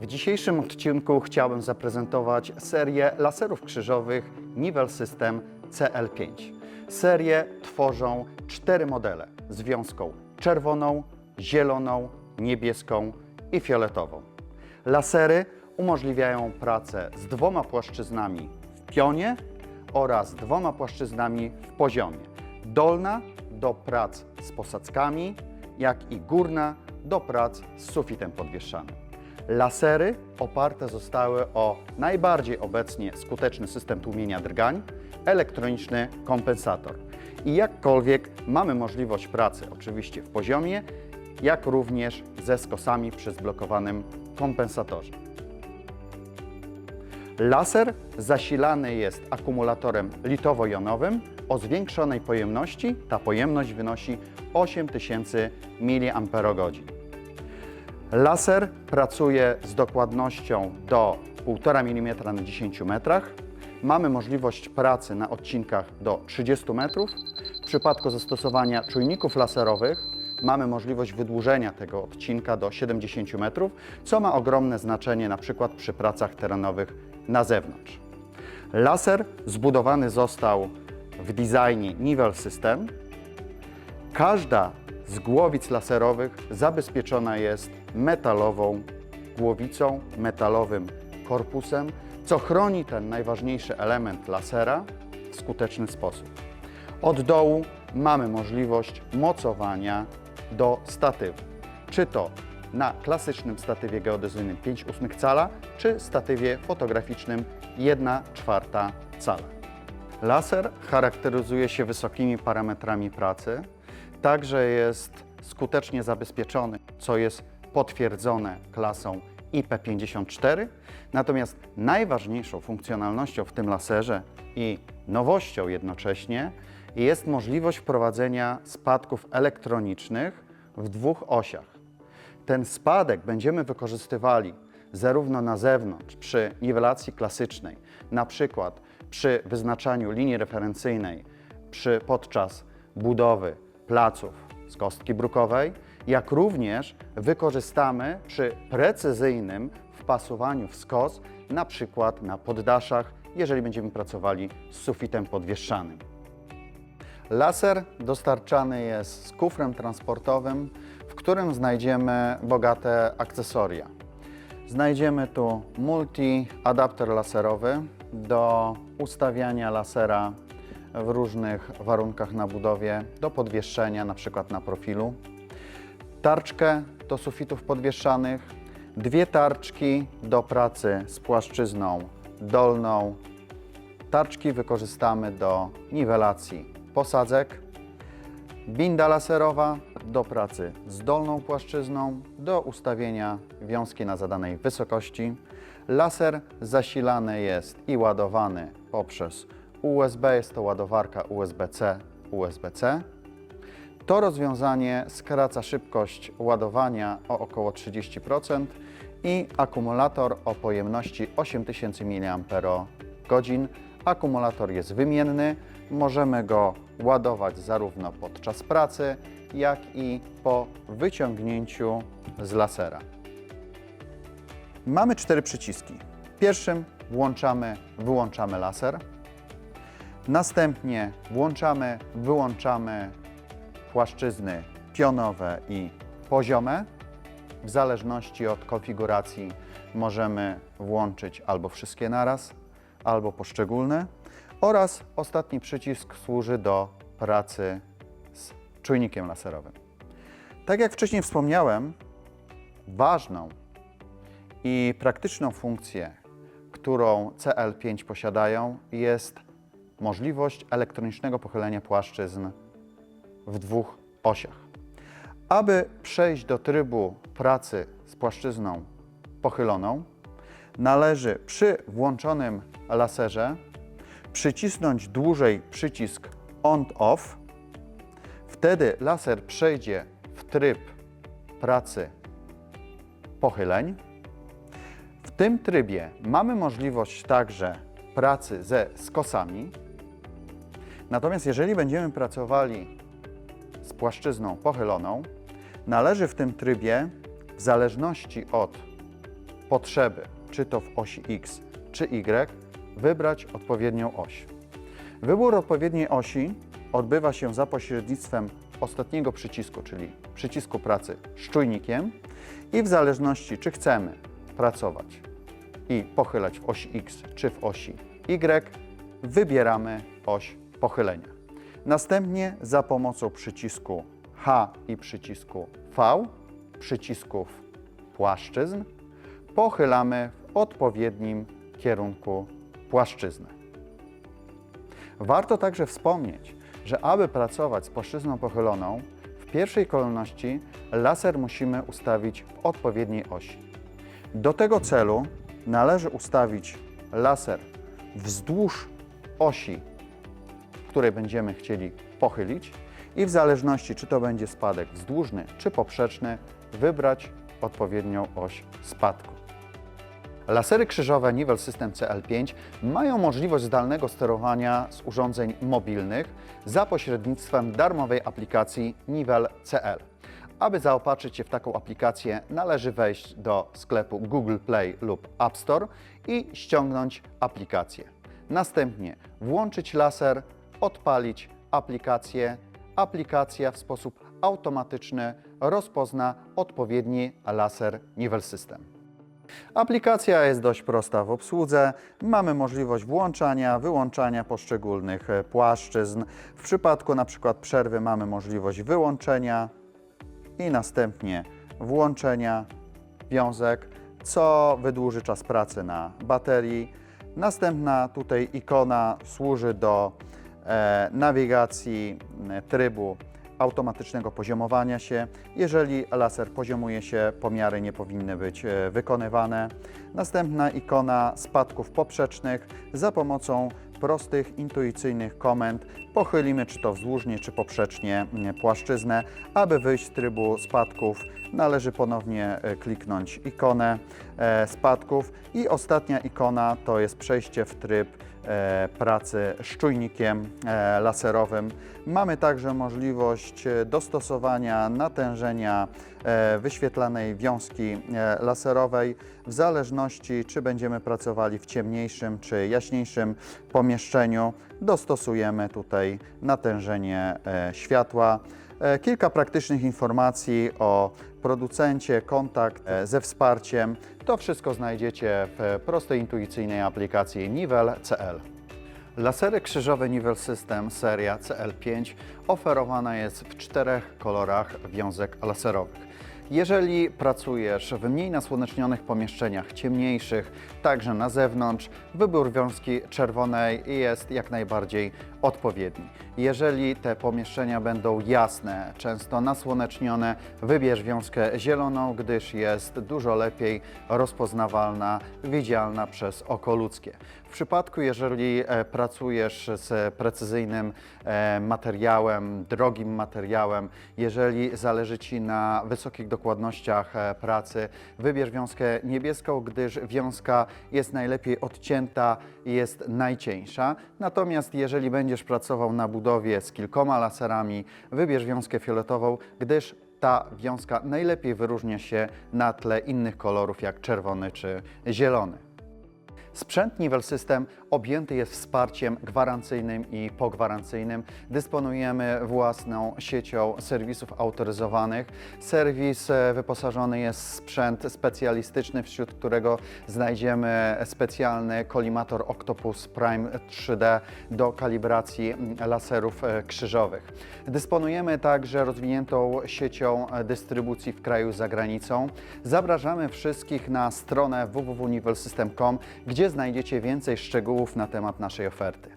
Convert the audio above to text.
W dzisiejszym odcinku chciałbym zaprezentować serię laserów krzyżowych Nivel System CL5. Serię tworzą cztery modele z czerwoną, zieloną, niebieską i fioletową. Lasery umożliwiają pracę z dwoma płaszczyznami w pionie oraz dwoma płaszczyznami w poziomie. Dolna do prac z posadzkami, jak i górna do prac z sufitem podwieszanym. Lasery oparte zostały o najbardziej obecnie skuteczny system tłumienia drgań, elektroniczny kompensator. I jakkolwiek mamy możliwość pracy oczywiście w poziomie, jak również ze skosami przy zblokowanym kompensatorze. Laser zasilany jest akumulatorem litowo-jonowym o zwiększonej pojemności. Ta pojemność wynosi 8000 mAh. Laser pracuje z dokładnością do 1,5 mm na 10 metrach. Mamy możliwość pracy na odcinkach do 30 metrów. W przypadku zastosowania czujników laserowych mamy możliwość wydłużenia tego odcinka do 70 metrów, co ma ogromne znaczenie na przykład przy pracach terenowych na zewnątrz. Laser zbudowany został w designie Nivel System, Każda z głowic laserowych zabezpieczona jest metalową głowicą, metalowym korpusem, co chroni ten najważniejszy element lasera w skuteczny sposób. Od dołu mamy możliwość mocowania do statywu, czy to na klasycznym statywie geodezyjnym 5,8 cala, czy statywie fotograficznym 1 czwarta cala. Laser charakteryzuje się wysokimi parametrami pracy, także jest skutecznie zabezpieczony, co jest potwierdzone klasą IP54. Natomiast najważniejszą funkcjonalnością w tym laserze i nowością jednocześnie jest możliwość wprowadzenia spadków elektronicznych w dwóch osiach. Ten spadek będziemy wykorzystywali zarówno na zewnątrz przy niwelacji klasycznej, na przykład przy wyznaczaniu linii referencyjnej przy, podczas budowy placów z kostki brukowej, jak również wykorzystamy przy precyzyjnym wpasowaniu w skos, na przykład na poddaszach, jeżeli będziemy pracowali z sufitem podwieszanym. Laser dostarczany jest z kufrem transportowym, w którym znajdziemy bogate akcesoria. Znajdziemy tu multi-adapter laserowy do ustawiania lasera w różnych warunkach na budowie, do podwieszenia, na przykład na profilu. Tarczkę do sufitów podwieszanych, dwie tarczki do pracy z płaszczyzną dolną. Tarczki wykorzystamy do niwelacji posadzek. Binda laserowa do pracy z dolną płaszczyzną, do ustawienia wiązki na zadanej wysokości. Laser zasilany jest i ładowany poprzez USB, jest to ładowarka USB-C, USB-C. To rozwiązanie skraca szybkość ładowania o około 30% i akumulator o pojemności 8000 mAh. Akumulator jest wymienny, możemy go ładować zarówno podczas pracy, jak i po wyciągnięciu z lasera. Mamy cztery przyciski. Pierwszym włączamy, wyłączamy laser. Następnie włączamy, wyłączamy płaszczyzny pionowe i poziome. W zależności od konfiguracji możemy włączyć albo wszystkie naraz, albo poszczególne. Oraz ostatni przycisk służy do pracy z czujnikiem laserowym. Tak jak wcześniej wspomniałem, ważną i praktyczną funkcję, którą CL5 posiadają, jest możliwość elektronicznego pochylenia płaszczyzn w dwóch osiach. Aby przejść do trybu pracy z płaszczyzną pochyloną, należy przy włączonym laserze przycisnąć dłużej przycisk on-off. Wtedy laser przejdzie w tryb pracy pochyleń. W tym trybie mamy możliwość także pracy ze skosami. Natomiast jeżeli będziemy pracowali z płaszczyzną pochyloną, należy w tym trybie, w zależności od potrzeby, czy to w osi X, czy Y, wybrać odpowiednią oś. Wybór odpowiedniej osi odbywa się za pośrednictwem ostatniego przycisku, czyli przycisku pracy z czujnikiem i w zależności czy chcemy pracować i pochylać w osi X czy w osi Y, wybieramy oś pochylenia. Następnie za pomocą przycisku H i przycisku V, przycisków płaszczyzn, pochylamy w odpowiednim kierunku płaszczyznę. Warto także wspomnieć, że aby pracować z płaszczyzną pochyloną, w pierwszej kolejności laser musimy ustawić w odpowiedniej osi. Do tego celu należy ustawić laser wzdłuż osi, której będziemy chcieli pochylić i w zależności czy to będzie spadek wzdłużny czy poprzeczny, wybrać odpowiednią oś spadku. Lasery krzyżowe Nivel System CL5 mają możliwość zdalnego sterowania z urządzeń mobilnych za pośrednictwem darmowej aplikacji Nivel CL. Aby zaopatrzyć się w taką aplikację, należy wejść do sklepu Google Play lub App Store i ściągnąć aplikację. Następnie włączyć laser, odpalić aplikację. Aplikacja w sposób automatyczny rozpozna odpowiedni laser Nivel System. Aplikacja jest dość prosta w obsłudze. Mamy możliwość włączania, wyłączania poszczególnych e, płaszczyzn. W przypadku na przykład przerwy mamy możliwość wyłączenia i następnie włączenia wiązek, co wydłuży czas pracy na baterii. Następna tutaj ikona służy do nawigacji m, trybu automatycznego poziomowania się. Jeżeli laser poziomuje się, pomiary nie powinny być e, wykonywane. Następna ikona spadków poprzecznych za pomocą prostych, intuicyjnych komend pochylimy czy to wzdłużnie, czy poprzecznie płaszczyznę. Aby wyjść z trybu spadków, należy ponownie e, kliknąć ikonę e, spadków i ostatnia ikona to jest przejście w tryb e, pracy z czujnikiem e, laserowym. Mamy także możliwość e, dostosowania natężenia e, wyświetlanej wiązki e, laserowej w zależności czy będziemy pracowali w ciemniejszym czy jaśniejszym pomieszczeniu. Dostosujemy tutaj natężenie e, światła. E, Kilka praktycznych informacji o producencie, kontakt e, ze wsparciem. To wszystko znajdziecie w prostej, intuicyjnej aplikacji Nivel CL. Lasery krzyżowe Nivel System seria CL5 oferowana jest w czterech kolorach wiązek laserowych. Jeżeli pracujesz w mniej nasłonecznionych pomieszczeniach, ciemniejszych, także na zewnątrz, wybór wiązki czerwonej jest jak najbardziej odpowiedni. Jeżeli te pomieszczenia będą jasne, często nasłonecznione, wybierz wiązkę zieloną, gdyż jest dużo lepiej rozpoznawalna, widzialna przez oko ludzkie. W przypadku, jeżeli e, pracujesz z precyzyjnym e, materiałem, drogim materiałem, jeżeli zależy Ci na wysokich dokładnościach e, pracy, wybierz wiązkę niebieską, gdyż wiązka jest najlepiej odcięta jest najcieńsza. Natomiast jeżeli będziesz pracował na budowie z kilkoma laserami, wybierz wiązkę fioletową, gdyż ta wiązka najlepiej wyróżnia się na tle innych kolorów jak czerwony czy zielony. Sprzęt Nivel System objęty jest wsparciem gwarancyjnym i pogwarancyjnym. Dysponujemy własną siecią serwisów autoryzowanych. Serwis e, wyposażony jest w sprzęt specjalistyczny, wśród którego znajdziemy specjalny kolimator Octopus Prime 3D do kalibracji laserów e, krzyżowych. Dysponujemy także rozwiniętą siecią dystrybucji w kraju za granicą. Zapraszamy wszystkich na stronę www.nivelsystem.com, gdzie znajdziecie więcej szczegółów na temat naszej oferty.